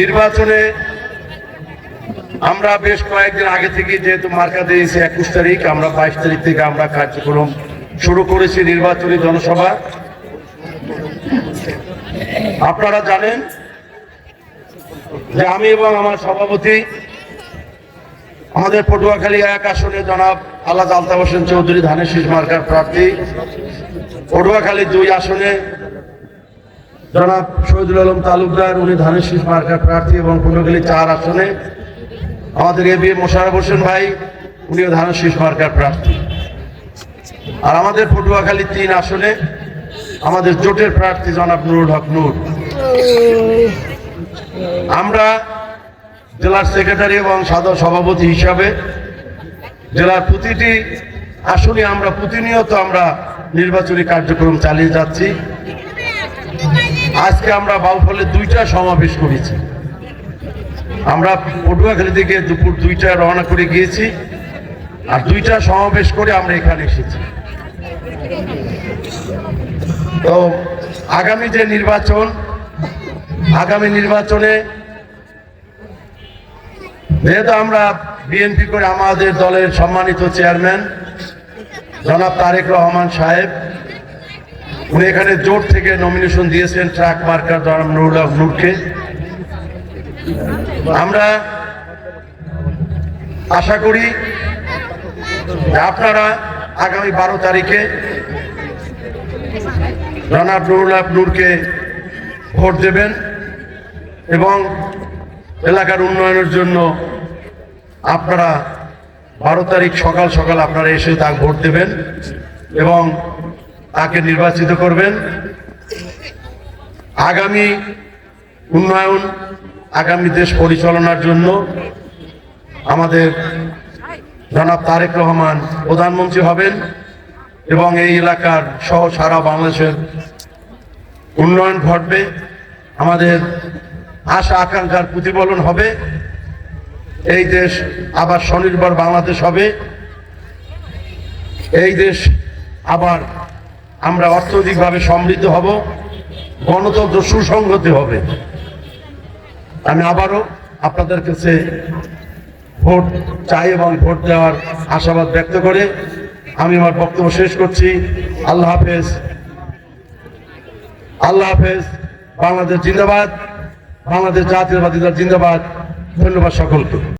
নির্বাচনে আমরা বেশ কয়েকদিন আগে থেকে যেহেতু মার্কা দিয়েছি একুশ তারিখ, আমরা বাইশ তারিখ থেকে আমরা কার্যক্রম শুরু করেছি নির্বাচনী জনসভা। আপনারা জানেন যে আমি এবং আমার সভাপতি আমাদের পটুয়াখালী এক আসনে জনাব আল্লাহ আলতাফ হোসেন চৌধুরী ধানের শীষ মার্কার প্রার্থী। পটুয়াখালী দুই আসনে জনাব শহীদুল আলম তালুকদার, উনি ধানের শীষ মার্কার প্রার্থী এবং পটুয়াখালী চার আসনে আমাদের এ বি মোশারফ হোসেন ভাই, উনিও ধানের শীষ মার্কার প্রার্থী। আর আমাদের পটুয়াখালী তিন আসনে আমাদের জোটের প্রার্থী জনাব নুরুল হক নূর। আমরা জেলার সেক্রেটারি এবং সাধারণ সভাপতি হিসাবে জেলার প্রতিটি আসনে আমরা প্রতিনিয়ত আমরা নির্বাচনী কার্যক্রম চালিয়ে যাচ্ছি। আজকে আমরা বাউফলে দুইটা সমাবেশ করেছি। আমরা পটুয়াখালী থেকে দুপুর দুইটা রওনা করে গিয়েছি আর দুইটা সমাবেশ করে আমরা এখানে এসেছি। তো আগামী যে নির্বাচন, আগামী নির্বাচনে যেহেতু আমরা বিএনপি করে আমাদের দলের সম্মানিত চেয়ারম্যান, জনাব তারেক রহমান সাহেব উনি এখানে জোট থেকে নমিনেশন দিয়েছেন ট্রাক মার্কার জনাব নুরুল নূরকে আমরা আশা করি আপনারা আগামী বারো তারিখে জনাব নুরুল হক নূরকে ভোট দেবেন এবং এলাকার উন্নয়নের জন্য আপনারা বারো তারিখ সকাল সকাল আপনারা এসে তাকে ভোট দেবেন এবং তাকে নির্বাচিত করবেন। আগামী উন্নয়ন, আগামী দেশ পরিচালনার জন্য আমাদের জনাব তারেক রহমান প্রধানমন্ত্রী হবেন এবং এই এলাকার সহ সারা বাংলাদেশের উন্নয়ন ঘটবে। আমাদের আশা, আকাঙ্ক্ষার প্রতিফলন হবে। এই দেশ আবার স্বনির্ভর বাংলাদেশ হবে। এই দেশ আবার আমরা অর্থনৈতিকভাবে সমৃদ্ধ হব, গণতন্ত্র সুসংহতি হবে। আমি আবারও আপনাদের কাছে ভোট চাই এবং ভোট দেওয়ার আশাবাদ ব্যক্ত করে আমি আমার বক্তব্য শেষ করছি। আল্লাহ হাফেজ। আল্লাহ হাফেজ। বাংলাদেশ জিন্দাবাদ। বাংলাদেশ জাতীয়বাদী দল জিন্দাবাদ। ধন্যবাদ সকলকে।